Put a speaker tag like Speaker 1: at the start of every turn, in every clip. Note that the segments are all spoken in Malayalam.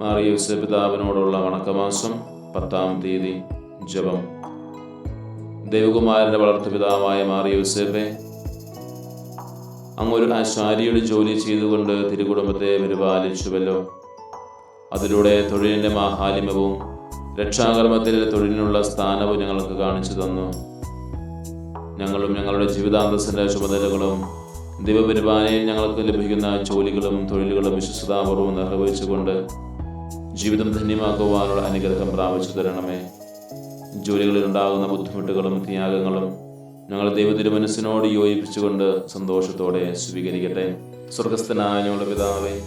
Speaker 1: മാറിയൂസ് പിതാവിനോടുള്ള വണക്കമാസം പത്താം തീയതി ജപം. ദേവകുമാരന്റെ വളർത്തുപിതാവായ മാറിയൂസേപ്പെ അങ്ങ് ഒരു ആശാരിയുടെ ജോലി ചെയ്തുകൊണ്ട് തിരുകുടുംബത്തെ പരിപാലിച്ചുവല്ലോ. അതിലൂടെ തൊഴിലിന്റെ മാഹാലിമവും രക്ഷാകർമ്മത്തിൽ തൊഴിലിനുള്ള സ്ഥാനവും ഞങ്ങൾക്ക് കാണിച്ചു തന്നു. ഞങ്ങളും ഞങ്ങളുടെ ജീവിതാന്തസ്സിന്റെ ചുമതലകളും ദൈവപരിപാലനയിൽ ഞങ്ങൾക്ക് ലഭിക്കുന്ന ജോലികളും തൊഴിലുകളും വിശ്വസതാപൂർവം നിർവഹിച്ചുകൊണ്ട് ജീവിതം ധന്യമാക്കുവാനുള്ള അനുഗ്രഹം പ്രാപിച്ചു തരണമേ. ജോലികളിൽ ഉണ്ടാകുന്ന ബുദ്ധിമുട്ടുകളും ത്യാഗങ്ങളും ഞങ്ങൾ ദൈവത്തിന്റെ മനസ്സിനോട് യോജിപ്പിച്ചുകൊണ്ട് സന്തോഷത്തോടെ സ്വീകരിക്കട്ടെ. സ്വർഗസ്ഥനായ ഞങ്ങളുടെ പിതാവേ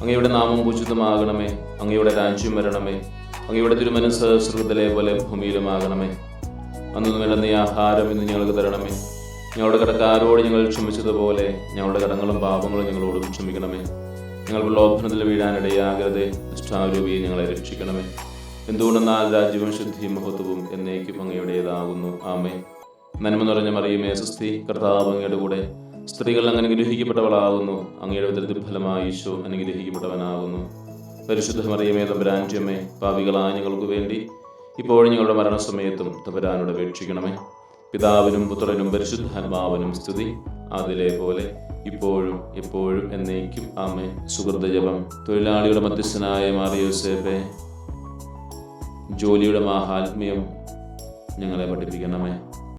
Speaker 1: അങ്ങയുടെ നാമം പൂജിതമാകണമേ അങ്ങയുടെ രാജ്യം വരണമേ. അങ്ങയുടെ തിരുമനസ് സ്വർഗത്തിലെ പോലെ ഭൂമിയിലുമാകണമേ. അന്നു വേണ്ടുന്ന ആഹാരം ഇന്ന് ഞങ്ങൾക്ക് തരണമേ. ഞങ്ങളുടെ കടക്കാരോട് ഞങ്ങൾ ക്ഷമിച്ചതുപോലെ ഞങ്ങളുടെ കടങ്ങളും പാപങ്ങളും ഞങ്ങളോടും ക്ഷമിക്കണമേ. ഞങ്ങൾ പ്രലോഭനത്തിൽ വീഴാനിടയാകരുതേ ഇഷ്ടാരൂപിയെ ഞങ്ങളെ രക്ഷിക്കണമേ. എന്തുകൊണ്ടെന്നാൽ രാജ്യവും ശുദ്ധിയും മഹത്വവും എന്നേക്കും അങ്ങയുടേതാകുന്നു. ആമേ നന്മ നിറഞ്ഞ മറിയുമേ സ്വസ്തി കർത്താവ് അങ്ങയുടെ കൂടെ. സ്ത്രീകൾ അങ്ങ് അനുഗ്രഹിക്കപ്പെട്ടവളാകുന്നു. അങ്ങയുടെ ഉദരത്തിൽ ഫലമായി ഈശോ അനുഗ്രഹിക്കപ്പെട്ടവനാകുന്നു. പരിശുദ്ധ മറിയമേ തമ്പരാന്റമ്മേ പാവികളായ ഞങ്ങൾക്ക് വേണ്ടി ഇപ്പോഴും ഞങ്ങളുടെ മരണസമയത്തും തമ്പരാനോട് അപേക്ഷിക്കണമേ. പിതാവിനും പുത്രനും പരിശുദ്ധാത്മാവിനും സ്തുതി. അതിലെ പോലെ ഇപ്പോഴും എപ്പോഴും എന്നേക്കും. ആമേ സുഹൃത ജപം. തൊഴിലാളിയുടെ മധ്യസ്ഥനായ മാറിയോസേബെ ജോലിയുടെ മാഹാത്മ്യം ഞങ്ങളെ പഠിപ്പിക്കണമേ.